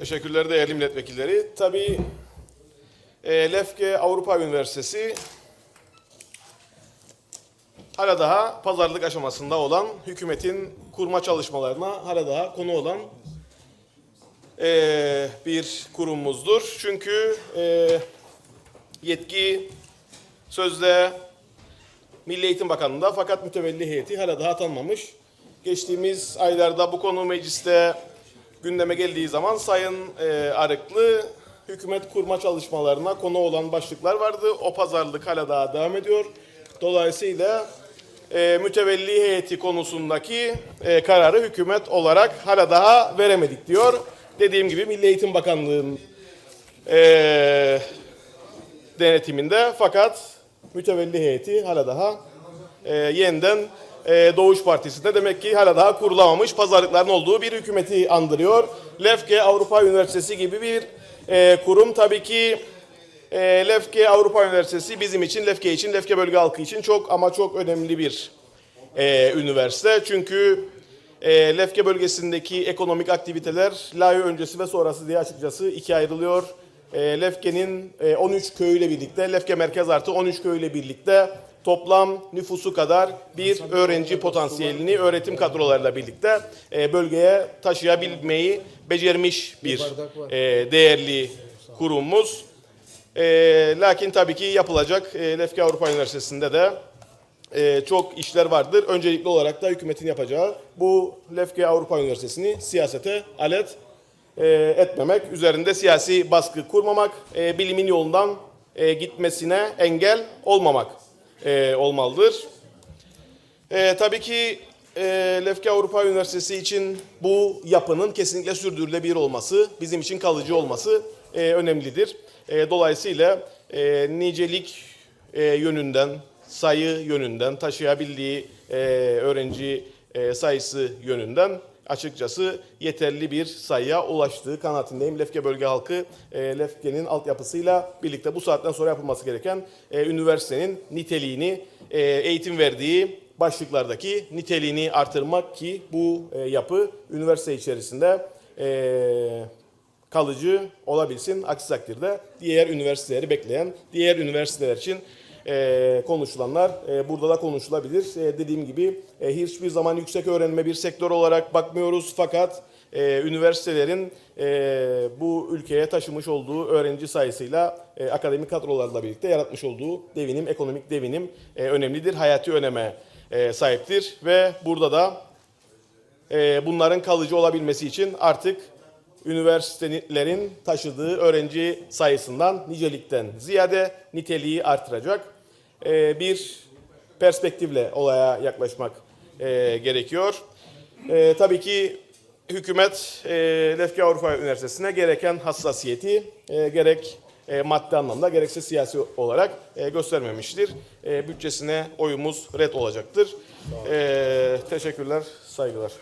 Teşekkürler değerli milletvekilleri. Tabii e, Lefke Avrupa Üniversitesi hala daha pazarlık aşamasında olan hükümetin kurma çalışmalarına hala daha konu olan e, bir kurumumuzdur. Çünkü e, yetki sözde Milli Eğitim Bakanlığı'nda fakat mütevelli heyeti hala daha atanmamış. Geçtiğimiz aylarda bu konu mecliste gündeme geldiği zaman Sayın e, Arıklı hükümet kurma çalışmalarına konu olan başlıklar vardı. O pazarlık hala daha devam ediyor. Dolayısıyla e, mütevelli heyeti konusundaki e, kararı hükümet olarak hala daha veremedik diyor. Dediğim gibi Milli Eğitim Bakanlığı'nın e, denetiminde fakat mütevelli heyeti hala daha e, yeniden e, Doğuş Partisi'nde demek ki hala daha kurulamamış pazarlıkların olduğu bir hükümeti andırıyor. Lefke Avrupa Üniversitesi gibi bir e, kurum tabii ki e, Lefke Avrupa Üniversitesi bizim için, Lefke için, Lefke bölge halkı için çok ama çok önemli bir e, üniversite. Çünkü e, Lefke bölgesindeki ekonomik aktiviteler Layo öncesi ve sonrası diye açıkçası ikiye ayrılıyor. E, Lefke'nin e, 13 köyüyle birlikte, Lefke merkez artı 13 köyüyle birlikte toplam nüfusu kadar bir öğrenci potansiyelini öğretim kadrolarıyla birlikte e, bölgeye taşıyabilmeyi becermiş bir e, değerli kurumumuz. E, lakin tabii ki yapılacak Lefke Avrupa Üniversitesi'nde de e, çok işler vardır. Öncelikli olarak da hükümetin yapacağı bu Lefke Avrupa Üniversitesi'ni siyasete alet e, etmemek, üzerinde siyasi baskı kurmamak, e, bilimin yolundan e, gitmesine engel olmamak e, olmalıdır. E, tabii ki e, Lefke Avrupa Üniversitesi için bu yapının kesinlikle sürdürülebilir olması, bizim için kalıcı olması e, önemlidir. E, dolayısıyla e, nicelik e, yönünden, sayı yönünden, taşıyabildiği e, öğrenci e, sayısı yönünden açıkçası yeterli bir sayıya ulaştığı kanaatindeyim. Lefke bölge halkı e, Lefke'nin altyapısıyla birlikte bu saatten sonra yapılması gereken e, üniversitenin niteliğini, e, eğitim verdiği başlıklardaki niteliğini artırmak ki bu e, yapı üniversite içerisinde e, kalıcı olabilsin. Aksi takdirde diğer üniversiteleri bekleyen, diğer üniversiteler için e, konuşulanlar e, burada da konuşulabilir. E, dediğim gibi e, hiçbir zaman yüksek öğrenme bir sektör olarak bakmıyoruz fakat e, üniversitelerin e, bu ülkeye taşımış olduğu öğrenci sayısıyla e, akademik kadrolarla birlikte yaratmış olduğu devinim, ekonomik devinim e, önemlidir. Hayati öneme e, sahiptir ve burada da e, bunların kalıcı olabilmesi için artık üniversitelerin taşıdığı öğrenci sayısından nicelikten ziyade niteliği artıracak e, bir perspektifle olaya yaklaşmak e, gerekiyor. E, tabii ki hükümet e, Lefke Avrupa Üniversitesi'ne gereken hassasiyeti gerek maddi anlamda gerekse siyasi olarak göstermemiştir. Bütçesine oyumuz red olacaktır. Teşekkürler, saygılar.